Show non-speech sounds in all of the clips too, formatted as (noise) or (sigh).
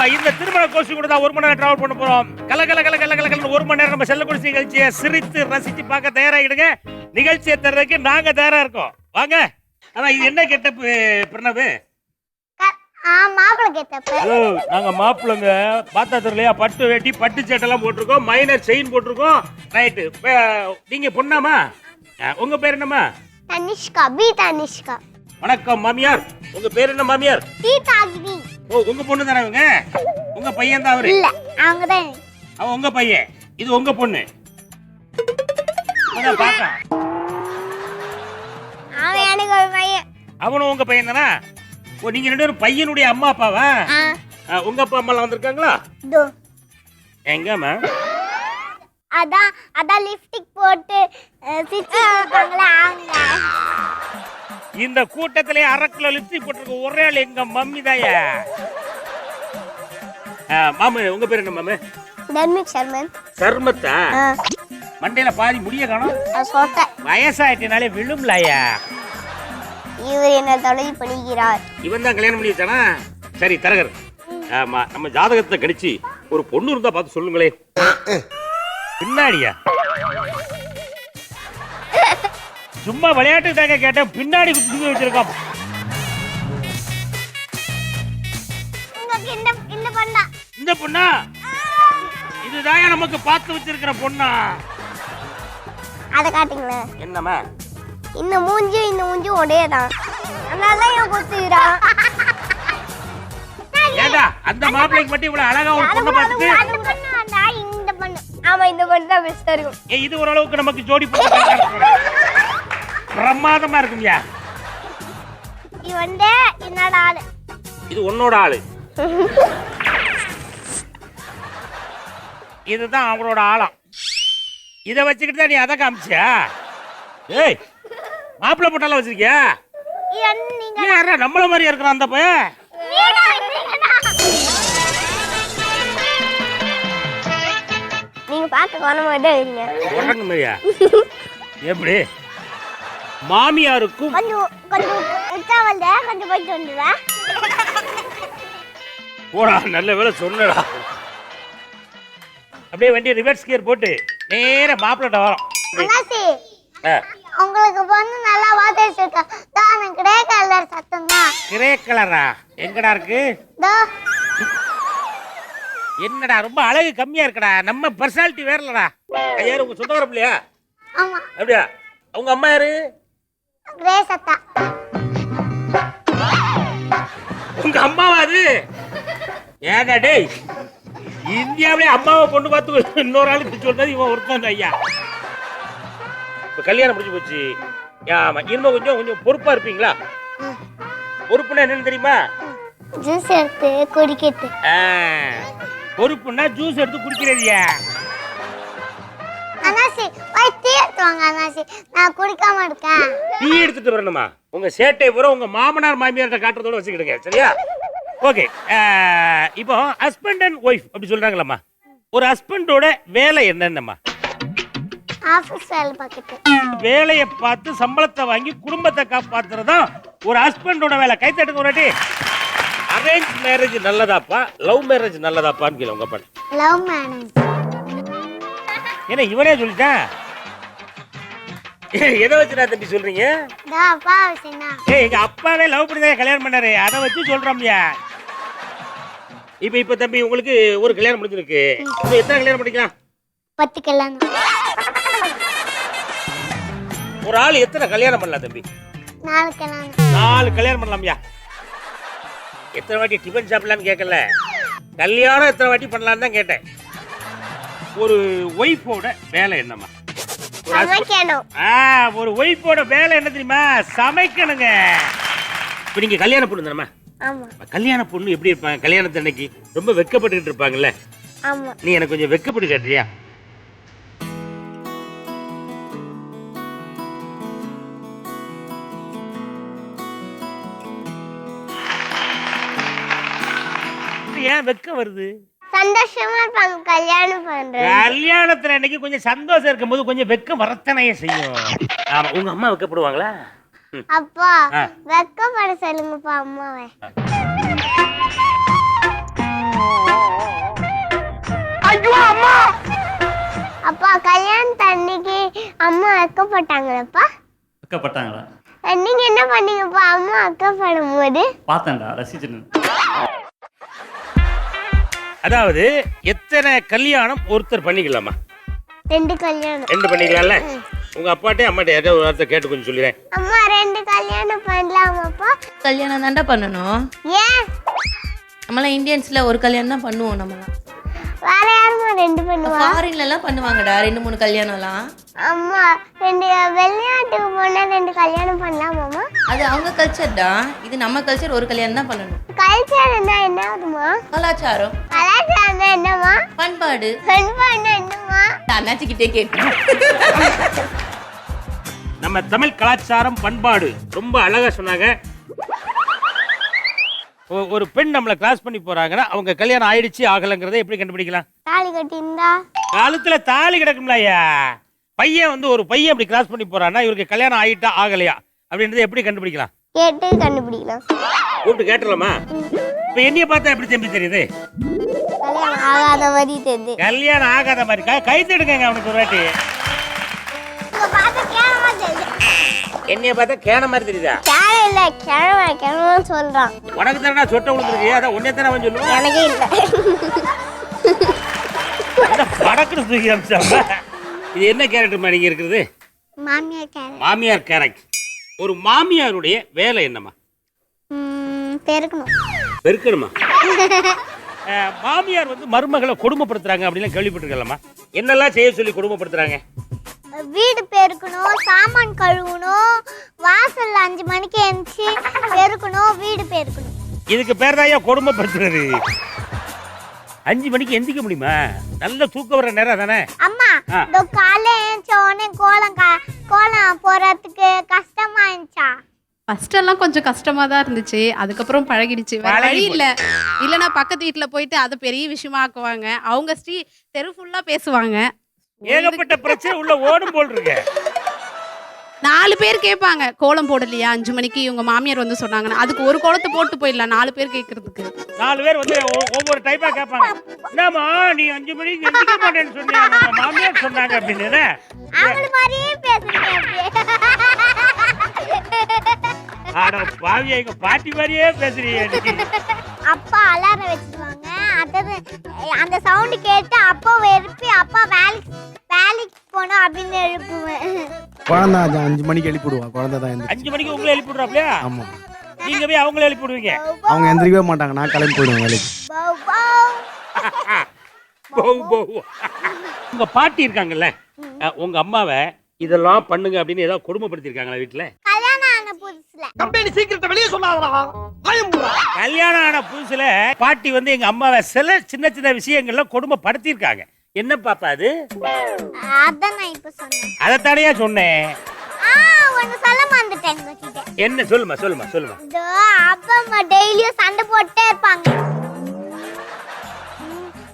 ஆமா இந்த திருமண கோஷ்டி கூட தான் ஒரு மணி நேரம் டிராவல் பண்ண போறோம். கல கல கல கல கல ஒரு மணி நேரம் நம்ம செல்ல குடிச்சு நிகழ்ச்சியை சிரித்து ரசிச்சு பார்க்க தயாராகிடுங்க. நிகழ்ச்சியை தர்றதுக்கு நாங்க தயாரா இருக்கோம். வாங்க. ஆனா இது என்ன கெட்டப் பிரணவு? நாங்க மாப்பிள்ளைங்க பார்த்தா தெரியலையா பட்டு வேட்டி பட்டு சட்டெல்லாம் போட்டிருக்கோம் மைனர் செயின் போட்டிருக்கோம். ரைட்டு நீங்க பொண்ணாமா? உங்க பேர் என்னம்மா? தனிஷ்கா பி தனிஷ்கா. வணக்கம் மாமியார். உங்க பேர் என்ன மாமியார்? டி தாகினி. ஓ உங்க பொண்ணு தானே இவங்க? உங்க பையன் தான் அவரு? இல்ல அவங்க தான் அவன் உங்க பையன். இது உங்க பொண்ணு. இப்பதான் பார்த்தான். அவன் எனக்கு ஒரு பையன். அவனும் உங்க பையன் தானே? ஓ நீங்க ரெண்டு பேரும் பையனுடைய அம்மா அப்பாவா? உங்க அப்பா அம்மா வந்திருக்காங்களா? எங்கம்மா அதான் அதான் லிப்ஸ்டிக் போட்டு சிச்சு இருப்பாங்களே அவங்க. இந்த கூட்டத்திலே அரை கிலோ லிப்ஸ்டிக் போட்டிருக்க ஒரே ஆள் எங்க மம்மி தாயா. மாமு உங்க பேர் என்ன மாமு? தர்மிக் சர்மன். சர்மத்தா? மண்டையில பாதி முடிய காணும். வயசாயிட்டனாலே விழும்லாயா இவர் என்ன தொலைவு பண்ணிக்கிறார். இவன் தான் கல்யாணம் பண்ணி வச்சானா சரி தரகர். ஆமா நம்ம ஜாதகத்தை கணிச்சு ஒரு பொண்ணு இருந்தா பார்த்து சொல்லுங்களேன். பின்னாடியா? சும்மா விளையாட்டு தாங்க கேட்டேன் பின்னாடி குத்தி உங்களுக்கு இந்த பண்ணா? இந்த பொண்ணா? இதுதாயா நமக்கு பார்த்து வச்சிருக்கிற பொண்ணா. அதை காட்டுங்களேன் என்னம்மா? இந்த மூஞ்சி இந்த மூஞ்சி ஒரே தான் அதனால தான் இவன் கொடுத்துக்கிறான் ஏண்டா அந்த மாப்பிள்ளைக்கு மட்டும் இவ்வளவு அழகா ஒரு பொண்ணை பார்த்துட்டு? இந்த பொண்ணு. ஆமா இந்த பொண்ணு தான் பெஸ்டா இருக்கும் ஏ இது ஓரளவுக்கு நமக்கு ஜோடி பொண்ணு பிரமாதமா இருக்கும்யா. இது வந்து என்னோட ஆளு. இது உன்னோட ஆளு. இதுதான் அவங்களோட ஆழம் இதை வச்சுக்கிட்டு தான் நீ அதை காமிச்சியா? ஏய் மாப்பிள்ளை போட்டாலாம் வச்சிருக்கியா? யாரா நம்மள மாதிரி இருக்கிறான் அந்த பையன். நீங்க பார்க்க உடனே மாதிரியா எப்படி? மாமியாருக்கும் போடா நல்ல வேலை சொன்னடா. அப்படியே வண்டி ரிவர்ஸ் கியர் போட்டு நேரா மாப்பிள்ளட்ட வரோம். உங்களுக்கு பொண்ணு நல்லா வாத்திட்டு இருக்கா தான் கிரே கலர் சத்தம் தான். கிரே கலரா எங்கடா இருக்கு? என்னடா ரொம்ப அழகு கம்மியா இருக்குடா. நம்ம பர்சனாலிட்டி வேறலடா யாரு உங்க சொந்தக்கார பிள்ளையா? ஆமா. அப்படியா? அவங்க அம்மா யாரு? கிரே சத்தா உங்க அம்மாவா அது? ஏடா டேய் இந்தியாவிலே அம்மாவை பொண்ணு பார்த்து இன்னொரு ஆளுக்கு சொல்றது இவன் ஒருத்தன் ஐயா. இப்ப கல்யாணம் முடிஞ்சு போச்சு. ஆமா இன்னும் கொஞ்சம் கொஞ்சம் பொறுப்பா இருப்பீங்களா? பொறுப்புன்னா என்னன்னு தெரியுமா? ஜூஸ் எடுத்து குடிக்கிறது பொறுப்புன்னா ஜூஸ் எடுத்து குடிக்கிறதுயா அண்ணாச்சி போய் டீ எடுத்து வாங்க அண்ணாச்சி நான் குடிக்காம இருக்கேன். டீ எடுத்துட்டு வரணுமா? உங்க சேட்டை பூரா உங்க மாமனார் மாமியார்ட்ட காட்டுறதோட வச்சுக்கிடுங்க சரியா? ஓகே. இப்போ ஹஸ்பண்ட் அண்ட் ஒய்ஃப் அப்படி சொல்றாங்களம்மா. ஒரு ஹஸ்பண்டோட வேலை என்னென்னம்மா? ஆஃபீஸ் வேலை பார்த்துட்டு வேலையை பார்த்து சம்பளத்தை வாங்கி குடும்பத்தை காப்பாத்துறதுதான் ஒரு ஹஸ்பண்டோட வேலை. கை தட்டுங்க ஒரு அரேஞ்ச் மேரேஜ் நல்லதாப்பா லவ் மேரேஜ் நல்லதாப்பான்னு கேளு உங்க அப்பா லவ் மேரேஜ் ஏன்னா இவனே சொல்லிட்டான்? எதை வச்சுடா தம்பி சொல்றீங்க? ஏய் எங்க அப்பாவே லவ் பண்ணி தான் கல்யாணம் பண்ணாரு. அதை வச்சு சொல்றோம்யா இப்ப இப்ப தம்பி உங்களுக்கு ஒரு கல்யாணம் முடிஞ்சிருக்கு. இப்ப எத்தனை கல்யாணம் பண்ணிக்கலாம்? பத்து கல்யாணம். ஒரு ஆள் எத்தனை கல்யாணம் பண்ணலாம் தம்பி? நாலு கல்யாணம். நாலு கல்யாணம் பண்ணலாம்யா எத்தனை வாட்டி டிஃபன் சாப்பிடலான்னு கேட்கல. கல்யாணம் எத்தனை வாட்டி பண்ணலான்னு தான் கேட்டேன். ஒரு ஒய்ஃபோட வேலை என்னம்மா ஒரு husband- சமைக்கணும். ஆ ஒரு ஒய்ஃபோட வேலை என்ன தெரியுமா? சமைக்கணுங்க. இப்போ நீங்க கல்யாண பொண்ணு தானம்மா ஆமா. கல்யாண பொண்ணு எப்படி இருப்பாங்க கல்யாணத்து அன்னைக்கு ரொம்ப வெக்கப்பட்டுக்கிட்டு இருப்பாங்கல்ல? ஆமா. நீ எனக்கு கொஞ்சம் வெக்கப்பட்டு காட்டுறியா? ஏன் வெக்கம் வருது? சந்தோஷமா இருப்பாங்க கல்யாணம் பண்றது. கல்யாணத்துல அன்னைக்கு கொஞ்சம் சந்தோஷம் இருக்கும்போது கொஞ்சம் வெக்கம் வரத்தனையே செய்யும். ஆமா உங்க அம்மா வெக்கப்படுவாங்களா. அப்பா. வெக்கப்பட சொல்லுங்கப்பா அம்மாவை. அப்பா கல்யாணத்து அன்னைக்கு அம்மா வைக்கப்பட்டாங்களப்பா? வைக்கப்பட்டாங்களா? நீங்க என்ன பண்ணீங்கப்பா அம்மா வைக்கப்படும் போது? பார்த்தேன்டா ரசிச்சுட்டு அதாவது எத்தனை கல்யாணம் ஒருத்தர் பண்ணிக்கலாமா? ரெண்டு கல்யாணம். ரெண்டு பண்ணிக்கலாம்ல? உங்க அப்பாட்டே அம்மாட்ட ஏதோ ஒரு வார்த்தை கேட்டு கொஞ்சம் சொல்லிடுறேன். அம்மா ரெண்டு கல்யாணம் பண்ணலாமாப்பா கல்யாணம் தாண்டா பண்ணணும்? ஏன்? நம்மளாம் இந்தியன்ஸ்ல ஒரு கல்யாணம் தான் பண்ணுவோம் நம்மலாம் வேற யாருமா ரெண்டு பண்ணுவா. ஃபாரின்ல எல்லாம் பண்ணுவாங்கடா ரெண்டு மூணு கல்யாணம்லாம். அம்மா ரெண்டு வெளிநாட்டுக்கு போனா ரெண்டு கல்யாணம் பண்ணலாமாமா அது அவங்க கல்ச்சர்டா இது நம்ம கல்ச்சர் ஒரு கல்யாணம் தான் பண்ணணும். கல்ச்சர் என்ன என்ன ஆகுதுமா கலாச்சாரம். கலாச்சாரம் என்னம்மா பண்பாடு. பண்பாடுனா என்னம்மா அண்ணாச்சிக்கிட்டே கேட்டு. நம்ம தமிழ் கலாச்சாரம் பண்பாடு. ரொம்ப அழகா சொன்னாங்க. ஒரு பெண் நம்மளை கிராஸ் பண்ணி போறாங்கன்னா அவங்க கல்யாணம் ஆயிடுச்சு ஆகலைங்கிறத எப்படி கண்டுபிடிக்கலாம்? தாலி கட்டியிருந்தா? காலத்துல தாலி கிடக்கும்ல ஐயா. பையன் வந்து ஒரு பையன் அப்படி கிராஸ் பண்ணி போறான்னா இவருக்கு கல்யாணம் ஆயிட்டா ஆகலையா? அப்படின்றத எப்படி கண்டுபிடிக்கலாம்? கேட்டு கண்டுபிடிக்கலாம். கூப்பிட்டு கேட்டுலாமா இப்ப என்னைய பார்த்தா எப்படி தம்பி தெரியுது? கல்யாணம் ஆகாத மாதிரி தெரியுது கல்யாணம் ஆகாத மாதிரி. கை- கை தடுங்க அவனுக்கு ஒரு வாட்டி. என்னைய பார்த்தா கேன மாதிரி தெரியுதா? கேன இல்ல கிழமை கிழமை சொல்றான். உனக்கு தானே சொட்டை விழுந்துருக்கு அதான் உன்னே தானே அவன் சொல்லுவான்? எனக்கே இல்ல. என்ன படக்குன்னு தூக்கி அமிச்சாம இது என்ன கேரக்டர் நீங்க இருக்கிறது மாமியார் கேன மாமியார் கேரக்டர் ஒரு மாமியாருடைய வேலை என்னம்மா? பெருக்கணும். பெருக்கணுமா? (laughs) மாமியார் வந்து மருமகளை கொடுமைப்படுத்துறாங்க அப்படிலாம் கேள்விப்பட்டிருக்கலாமா என்னெல்லாம் செய்ய சொல்லி கொடுமைப்படுத்துறாங்க? வீடு பெருக்கணும் சாமான் கழுவணும் வாசல்ல அஞ்சு மணிக்கு எழுந்துச்சு பெருக்கணும் வீடு பெருக்கணும். இதுக்கு பேர் தான் ஐயா கொடுமைப்படுத்துறது அஞ்சு மணிக்கு எந்திக்க முடியுமா? நல்ல தூக்கம் வர நேரம் தானே அம்மா. இந்த காலைல எழுந்த உடனே கோலம் கா- கோலம் போறதுக்கு கஷ்டமா இருந்துச்சா? ஃபர்ஸ்ட் எல்லாம் கொஞ்சம் கஷ்டமா தான் இருந்துச்சு. அதுக்கப்புறம் பழகிடுச்சு. வேற பழகி வழி இல்ல. இல்லனா பக்கத்து வீட்ல போயிட்டு அதை பெரிய விஷயமா ஆக்குவாங்க. அவங்க ஸ்ரீ தெரு ஃபுல்லா பேசுவாங்க. ஏகப்பட்ட பிரச்சனை உள்ள ஓடும் போல் இருக்கு. நாலு பேர் கேட்பாங்க கோலம் போடலையா? அஞ்சு மணிக்கு இவங்க மாமியார் வந்து சொன்னாங்கன்னா அதுக்கு ஒரு கோலத்தை போட்டு போயிடலாம் நாலு பேர் கேட்கறதுக்கு. நாலு பேர் வந்து ஒ- ஒவ்வொரு டைப்பா கேட்பாங்க. என்னம்மா நீ அஞ்சு மணிக்கு எந்திக்க மாட்டேன்னு சொன்னியா? உங்க மாமியார் சொன்னாங்க அப்படின்னு. அவங்கள மாதிரியே பேசுறீங்க ஆட பாவியா எங்க பாட்டி மாதிரியே பேசுறீங்க. அப்பா அலாரம் வச்சிருவாங்க. அதாவது அந்த சவுண்ட் கேட்டு அப்பா எழுப்பி அப்பா வேலைக்கு வேலைக்கு போகணும் அப்படின்னு எழுப்புவேன். குழந்தை அஞ்சு- அஞ்சு மணிக்கு எழுப்பிடுவா. குழந்தை தான் அஞ்சு மணிக்கு உங்களை எழுப்பி விடுறாப்லையா ஆமா. நீங்க போய் அவங்கள எழுப்பி விடுவீங்க அவங்க எந்திரிக்கவே மாட்டாங்க. நான் கிளம்பி போயிடுவேன் வேலைக்கு. உங்க பாட்டி இருக்காங்கல்ல உங்க அம்மாவை இதெல்லாம் பண்ணுங்க அப்படின்னு ஏதாவது கொடுமைப்படுத்திருக்காங்களா வீட்டுல ஆன புதுசுல. கம்பெனி சீக்கிரத்தை வெளியே சொல்லாதடா. கல்யாணம் ஆன புதுசுல பாட்டி வந்து எங்க அம்மாவை சில சின்ன சின்ன விஷயங்கள்ல கொடுமைப்படுத்தியிருக்காங்க. என்ன பாப்பா அது? அதான் நான் இப்ப சொன்னேன். அதைத்தானையா சொன்னேன்? ஆ ஒன்னு சொல்ல மறந்துட்டேன் உங்ககிட்ட. என்ன சொல்லுமா சொல்லுமா சொல்லுமா. அப்பா அம்மா டெய்லியும் சண்டை போட்டே இருப்பாங்க.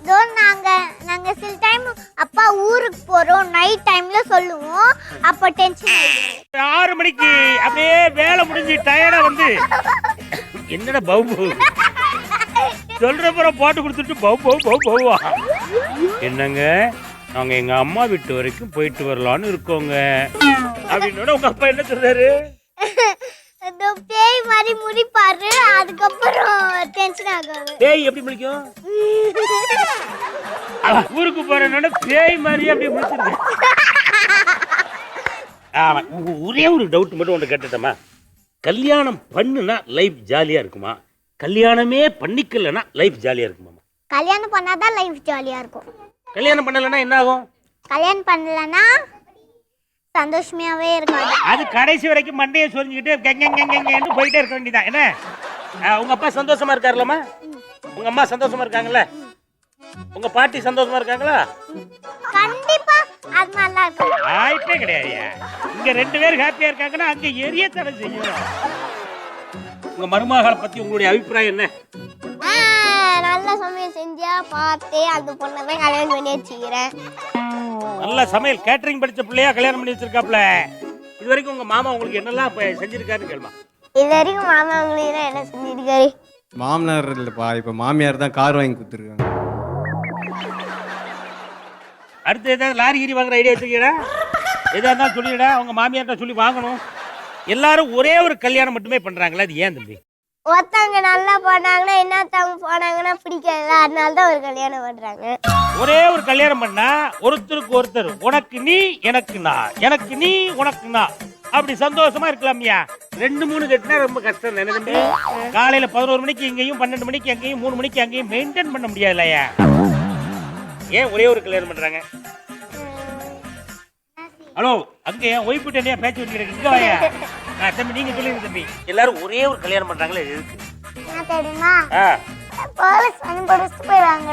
ம், நாங்கள் நாங்கள் சில டைம் அப்பா ஊருக்கு போகிறோம் நைட் டைமில் சொல்லுவோம். அப்போ டென்ஷன் ஆறு மணிக்கு அப்படியே வேலை முடிஞ்சு டயர்டாக வந்து என்னடா பவு சொல்கிறப்புறம் பாட்டு போட்டு கொடுத்துட்டு பவு பவு பவு பவுவா? என்னங்க நாங்கள் எங்கள் அம்மா வீட்டு வரைக்கும் போயிட்டு வரலான்னு இருக்கோங்க. அப்படின்னு உங்கள் அப்பா என்ன சொல்கிறாரு முடிப்பாரு அதுக்கப்புறம் டென்ஷன் ஆகாது. பேய் எப்படி முடிக்கும் (laughs) அவ ஊருக்கு போறேன்னு பேய் மாதிரி அப்படியே முடிச்சிருங்க ஆமா ஒரே ஒரு டவுட் மட்டும் ஒன்று கேட்டுட்டோமா கல்யாணம் பண்ணுனா லைஃப் ஜாலியா இருக்குமா? கல்யாணமே பண்ணிக்கலனா லைஃப் ஜாலியா இருக்குமா கல்யாணம் பண்ணாதான் லைஃப் ஜாலியா இருக்கும். கல்யாணம் பண்ணலைன்னா என்ன ஆகும்? கல்யாணம் பண்ணலன்னா சந்தோஷமாவே இருக்காது. அது கடைசி வரைக்கும் மண்டையை சொரிஞ்சுக்கிட்டு கெங்கன்னு போயிட்டே இருக்க வேண்டியதான் என்ன? உங்க அப்பா சந்தோஷமா இருக்காருலம்மா உங்க அம்மா சந்தோஷமா இருக்காங்கல்ல? உங்க பாட்டி சந்தோஷமா இருக்காங்களா? கண்டிப்பா அது நல்லா இருக்கும். வாய்ப்பே கிடையாது. இங்க ரெண்டு பேரும் ஹாப்பியா இருக்காங்கன்னா அங்க எரிய தடை செய்யும். உங்க மருமகளை பத்தி உங்களுடைய அபிப்பிராயம் என்ன? நல்ல சமையல் செஞ்சா பார்த்தே அந்த பொண்ணை தான் கல்யாணம் பண்ணி வச்சுக்கிறேன். நல்ல சமையல். கேட்டரிங் படிச்ச பிள்ளையா கல்யாணம் பண்ணி வச்சிருக்காப்ல. இது வரைக்கும் உங்க மாமா உங்களுக்கு என்னெல்லாம் செஞ்சிருக்காருன்னு கேளுமா. இது வரைக்கும் மாமா உங்களுக்கு என்ன செஞ்சிருக்காரு? மாமனார் இல்லைப்பா இப்போ மாமியார் தான் கார் வாங்கி கொடுத்துருக்காங்க. அடுத்து ஏதாவது லாரி கீரி வாங்குற ஐடியா வச்சுக்கடா எதா இருந்தாலும் சொல்லிடா அவங்க மாமியார்ட்ட சொல்லி வாங்கணும். எல்லாரும் ஒரே ஒரு கல்யாணம் மட்டுமே பண்றாங்களா அது ஏன் தம்பி? ஒருத்தவங்க நல்லா போனாங்கன்னா இன்னொருத்தவங்க போனாங்கன்னா பிடிக்காது அதனால தான் ஒரு கல்யாணம் பண்றாங்க. ஒரே ஒரு கல்யாணம் பண்ணா ஒருத்தருக்கு ஒருத்தர் உனக்கு நீ எனக்கு நான் எனக்கு நீ உனக்கு நான் அப்படி சந்தோஷமா இருக்கலாம்யா ரெண்டு மூணு கட்டினா ரொம்ப கஷ்டம் தம்பி? காலையில பதினோரு மணிக்கு இங்கேயும் பன்னெண்டு மணிக்கு அங்கேயும் மூணு மணிக்கு அங்கேயும் மெயின்டைன் பண்ண முடியாதுல்லையா ஏன் ஒரே ஒரு கல்யாணம் பண்றாங்க? ஹலோ அங்க ஏன் ஒய்ஃப் பேச்சு வச்சுக்கிறேன் இங்க வாயா. தம்பி நீங்க சொல்லுங்க தம்பி. எல்லாரும் ஒரே ஒரு கல்யாணம் பண்றாங்களே எதுக்கு? தெரியுமா? போலீஸ் வந்து படிச்சுட்டு போயிடுவாங்க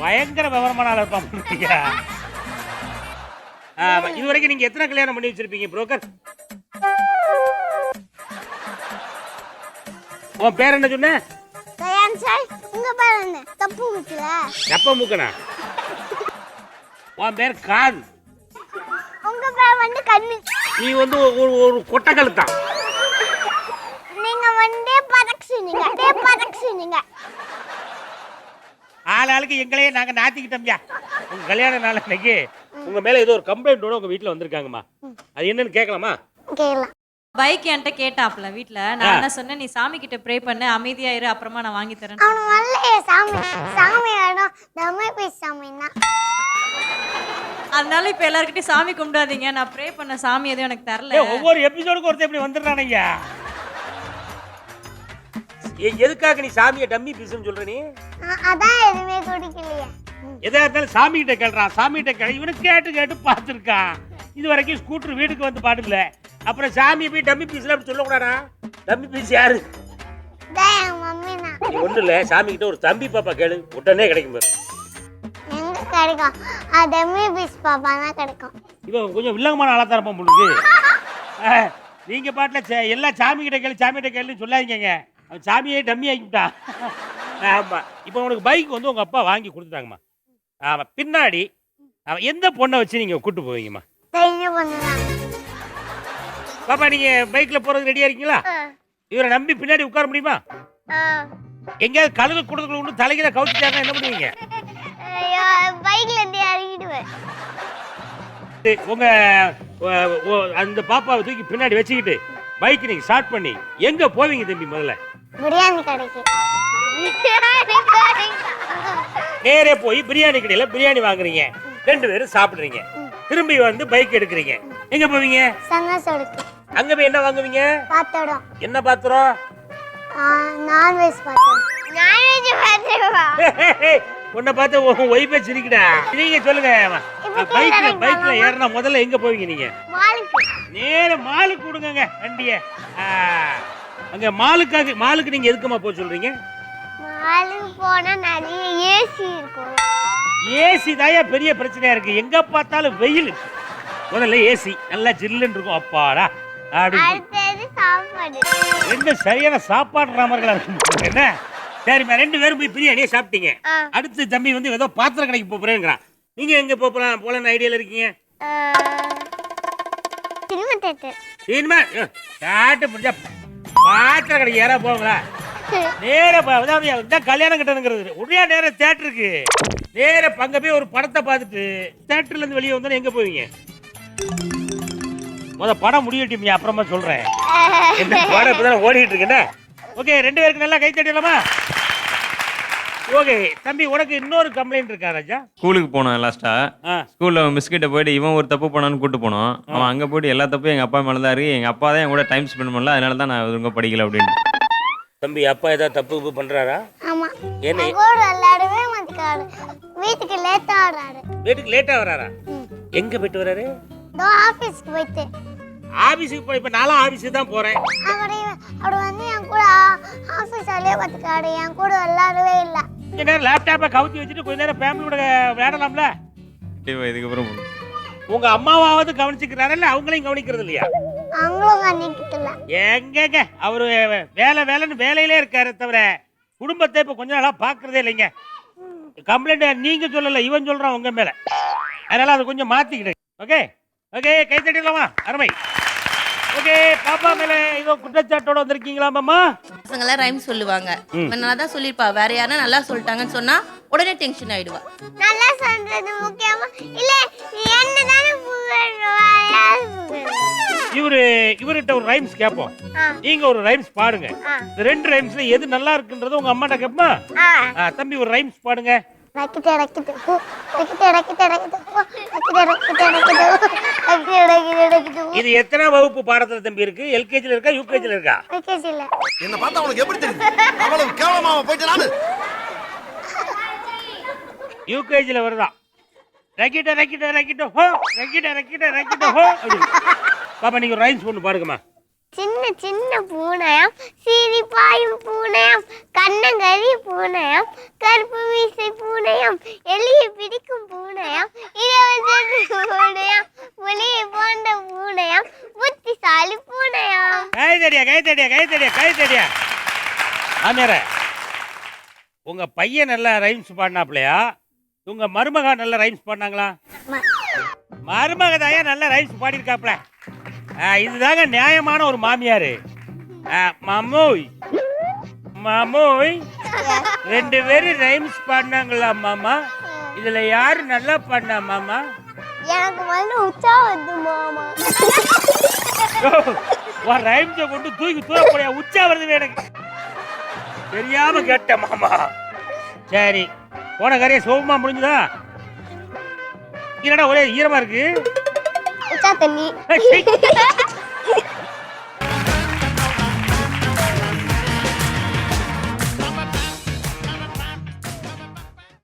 பயங்கர விவரமான ஆளா இருப்பான் இது வரைக்கும் நீங்க எத்தனை கல்யாணம் பண்ணி வச்சிருப்பீங்க புரோக்கர் உன் பேர் என்ன சொன்ன? உங்க பேர் என்ன? தப்பு முக்கல. எப்ப மூக்கனா உன் பேர் கான். வந்து கண்ணு. நீ வந்து ஒரு ஒரு கொட்டை கழுத்தான் நீங்க வந்து பதக்ஸு நீங்க டே பதக்ஸு நீங்க. ஆள் ஆளுக்கு எங்களையே நாங்க நாத்திக்கிட்டோம்யா உங்க கல்யாண நாள் அன்னைக்கு உங்க மேல ஏதோ ஒரு கம்ப்ளைண்டோட உங்க வீட்டுல வந்திருக்காங்கம்மா. அது என்னன்னு கேட்கலாமா கேக்கலாம். பைக் என்கிட்ட கேட்டாப்ல வீட்ல. நான் என்ன சொன்னேன் நீ சாமி கிட்ட ப்ரே பண்ணு அமைதியா இரு அப்புறமா நான் வாங்கி தரேன் அவனு வரலையே சாமி. சாமி ஆடும் போய் சாமின்னா. அதனால இப்ப எல்லார்கிட்டயும் சாமி கும்பிடாதீங்க. நான் ப்ரே பண்ண சாமி எதுவும் எனக்கு தரல. ஒவ்வொரு எபிசோடுக்கும் ஒருத்தர் இப்படி வந்துடுறானையா ஏய், எதுக்காக நீ சாமியை டம்மி பீஸ்னு சொல்ற நீ? அதான் எதுவுமே குடிக்கலையே. எதா இருந்தாலும் சாமி கிட்ட கேள்றான் சாமி கிட்ட கேள். இவனுக்கு கேட்டு கேட்டு பார்த்துருக்கான். இது வரைக்கும் ஸ்கூட்டர் வீட்டுக்கு வந்து பாடுல அப்புறம் சாமியை போய் டம்மி பீஸ்ல அப்படி சொல்லக்கூடாடா டம்மி பீஸ் யாரு? ஒன்றும் இல்லை. சாமி கிட்ட ஒரு தம்பி பாப்பா கேளு. உடனே கிடைக்கும் பாரு. கிடைக்கும். அது தம்மி பீஸ் பாப்பா தான் கிடைக்கும். இவன் கொஞ்சம் வில்லங்கமான ஆளா தான் இருப்பான் உங்களுக்கு (laughs) நீங்க பாட்டில் எல்லாம் சாமி கிட்ட கேளு சாமி கிட்ட கேளுன்னு சொல்லாதீங்க அவன் சாமியே டம்மி ஆக்கிவிட்டான் (laughs) ஆமா. இப்போ உனக்கு பைக் வந்து உங்க அப்பா வாங்கி கொடுத்துட்டாங்கம்மா. ஆமா பின்னாடி அவன் எந்த பொண்ணை வச்சு நீங்க கூட்டு போவீங்கம்மா? பாப்பா நீங்க பைக்ல போறது ரெடியா இருக்கீங்களா? இவரை நம்பி பின்னாடி உட்கார முடியுமா? எங்கேயாவது கழுகு கொடுத்து கொண்டு தலைகில கவுத்துட்டாங்கன்னா என்ன பண்ணுவீங்க? பைக்ல இருந்து இறங்கிடுவேன். உங்க அந்த பாப்பாவை தூக்கி பின்னாடி வச்சுக்கிட்டு பைக் நீங்க ஸ்டார்ட் பண்ணி எங்க போவீங்க தம்பி முதல்ல? பிரியாணி கடைக்கு. நேரே போய் பிரியாணி கடையில பிரியாணி வாங்குறீங்க. ரெண்டு பேரும் சாப்பிடுறீங்க. திரும்பி வந்து பைக் எடுக்கிறீங்க. எங்க போவீங்க? சங்கசோடுக்கு அங்க போய் என்ன வாங்குவீங்க? என்ன பாத்திரம்? நான்வெஜ் பாத்திரம். (laughs) நான்வெஜ் பாத்திரம் உன்னை பார்த்து உன் ஒய்ஃபே சிரிக்கடா நீங்க சொல்லுங்க. பைக்ல பைக்ல. ஏறினா முதல்ல எங்க போவீங்க நீங்க? மாலுக்கு. நேர மாலுக்கு கொடுங்க வண்டிய. அங்க மாலுக்காக மாலுக்கு நீங்க எதுக்குமா போக சொல்றீங்க? மாலுக்கு போனா நிறைய ஏசி இருக்கும். ஏசி தாயா? பெரிய பிரச்சனையா இருக்கு. எங்க பார்த்தாலும் வெயில். முதல்ல ஏசி நல்லா ஜில்லுன்னு இருக்கும். அப்பாடா. அப்படி அடுத்தது சாப்பாடு. ரெண்டு சரியான சாப்பாடு ராமர்களா இருக்கும் என்ன? சரிம்மா ரெண்டு பேரும் போய் பிரியாணியே சாப்பிட்டீங்க. அடுத்து தம்பி வந்து ஏதோ பாத்திரம் கடைக்கு போறேங்கிறான். நீங்க எங்க போறேன் போலன்னு ஐடியால இருக்கீங்க? Cinema theatre. சினிமா? சாட்டு முடிஞ்சா பாத்திரம் கடைக்கு யாரா போங்களா நேர இதான் கல்யாணம் கட்டணுங்கிறது. உடனே நேர தேட்டருக்கு நேர பங்க போய் ஒரு படத்தை பார்த்துட்டு தேட்டர்ல இருந்து வெளியே வந்தோன்னு எங்க போவீங்க? முத படம் முடியட்டும்யா அப்புறமா சொல்றேன். படம் இப்பதான் ஓடிட்டு இருக்குண்ணே ஓகே ரெண்டு பேருக்கு நல்லா கை தட்டிடலாமா? ஓகே தம்பி உனக்கு இன்னொரு கம்ப்ளைண்ட் இருக்கா ராஜா? ஸ்கூலுக்கு போனான் லாஸ்டா ஸ்கூல்ல அவன் மிஸ்கிட்ட போயிட்டு இவன் ஒரு தப்பு பண்ணான்னு கூட்டு போனோம் அவன் அங்க போயிட்டு எல்லா தப்பும் எங்க அப்பா மேல தான் இருக்கு. எங்க அப்பா தான் என் கூட டைம் ஸ்பெண்ட் பண்ணல அதனால தான் நான் ஒழுங்கா படிக்கல அப்படின்னு தம்பி அப்பா ஏதாவது தப்பு கிப்பு பண்றாரா? ஆமா. என்ன? விளையாடவே மாட்டேங்காரு வீட்டுக்கு லேட்டா வராரு வீட்டுக்கு லேட்டா வராரா எங்க போயிட்டு வராரு ஆபீஸ்க்கு போயிட்டு. ஆபீஸுக்கு போய் இப்ப நானும் ஆபீஸுக்கு தான் போறேன். அவர் அவர் வந்து என் கூட ஆஃபீஸ் வேலையே பார்த்துக்காரு என் கூட விளையாடவே இல்லை. கொஞ்ச நேரம் லேப்டாப்பை கவுத்தி வச்சுட்டு கொஞ்ச நேரம் ஃபேமிலியோட விளையாடலாம்ல? கண்டிப்பா இதுக்கப்புறம். உங்க அம்மாவாவது கவனிச்சுக்கிறாரல்ல அவங்களையும் கவனிக்கிறது இல்லையா? அவங்களும் கண்ணிக்கிட்டல எங்கங்க? அவரு வேலை வேலைன்னு வேலையிலே இருக்காரு தவிர குடும்பத்தை இப்ப கொஞ்ச நாளா பாக்குறதே இல்லைங்க. கம்ப்ளைண்ட் நீங்க சொல்லல இவன் சொல்றான் உங்க மேல. அதனால அதை கொஞ்சம் மாத்திக்கிடு ஓகே ஓகே கை தட்டிடலாமா? அருமை. ஓகே பாப்பா மேல ஏதோ குற்றச்சாட்டோட வந்திருக்கீங்களா மாமா? பசங்க எல்லாம் ரைம் சொல்லுவாங்க நல்லா தான் சொல்லியிருப்பா. வேற யாரும் நல்லா சொல்லிட்டாங்கன்னு சொன்னா உடனே டென்ஷன் ஆயிடுவா. நல்லா சொல்றது முக்கியமா இல்ல என்ன தானே புகழ்வா இவரு இவர்கிட்ட ஒரு ரைம்ஸ் கேட்போம். நீங்க ஒரு ரைம்ஸ் பாடுங்க. ரெண்டு ரைம்ஸ்ல எது நல்லா இருக்குன்றது உங்க அம்மாட்ட ஆ, தம்பி ஒரு ரைம்ஸ் பாடுங்க. ரக்கிட்ட ரக்கிட்ட ஹூ ரக்கிட்ட ரக்கிட்ட ரக்கிட்ட ஹூ ரக்கிட்ட ரக்கிட்ட ரக்கிட்ட ஹூ ரக்கிட்ட ரக்கிட்ட ரக்கிட்ட ஹூ இது எத்தனை வகுப்பு பாடத்துல தம்பி இருக்கு எல்கேஜில இருக்கா யூகேஜில இருக்கா விக்கேஜில என்ன பார்த்தா உனக்கு எப்படி தெரியுது அவ்வளவு கேவலமா போயிட்டு நானு யூகேஜில வருதா ரக்கிட்ட ரக்கிட்ட ரக்கிட்ட ஹோ ரக்கிட்ட ரக்கிட்ட ரக்கிட்ட ஹோ அப்படி. பாப்பா நீங்க ஒரு ரைம்ஸ் ஒன்று பாடுங்கம்மா சின்ன சின்ன பூனையாம் சீரிப்பாயும் பூனையாம் கண்ணங்கரி பூனையாம் கருப்பு மீசை பூனையாம் எலியை பிடிக்கும் பூனையாம் இரவஞ்சது பூனையாம் புலியை போன்ற பூனையாம் புத்திசாலி பூனையாம் கை தடியா கை தடியா கை தடியா கை தடியா ஆமேர உங்க பையன் நல்லா ரைம்ஸ் பாடினாப்லையா உங்க மருமகா நல்ல ரைம்ஸ் பாடினாங்களா? மருமக தாயா நல்ல ரைம்ஸ் பாடியிருக்காப்ல இதுதாங்க நியாயமான ஒரு மாமியாரு. மாமோய். மாமோய் ரெண்டு பேரும் ரைம்ஸ் பாடினாங்களா மாமா? இதுல யாரு நல்லா பாடினா மாமா? எனக்கு வந்து உச்சா வந்து மாமா. ரைம்ஸை கொண்டு தூக்கி தூர போறியா? உச்சா வருது எனக்கு. தெரியாம கேட்டேன் மாமா. சரி போன காரியம் சோகமா முடிஞ்சுதா? என்னடா ஒரே ஈரமா இருக்கு? தண்ணி.